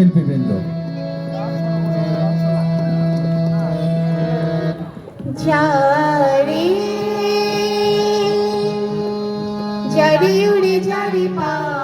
শিল্পীবৃন্দ। যারে যারে উড়ে যারে পাখি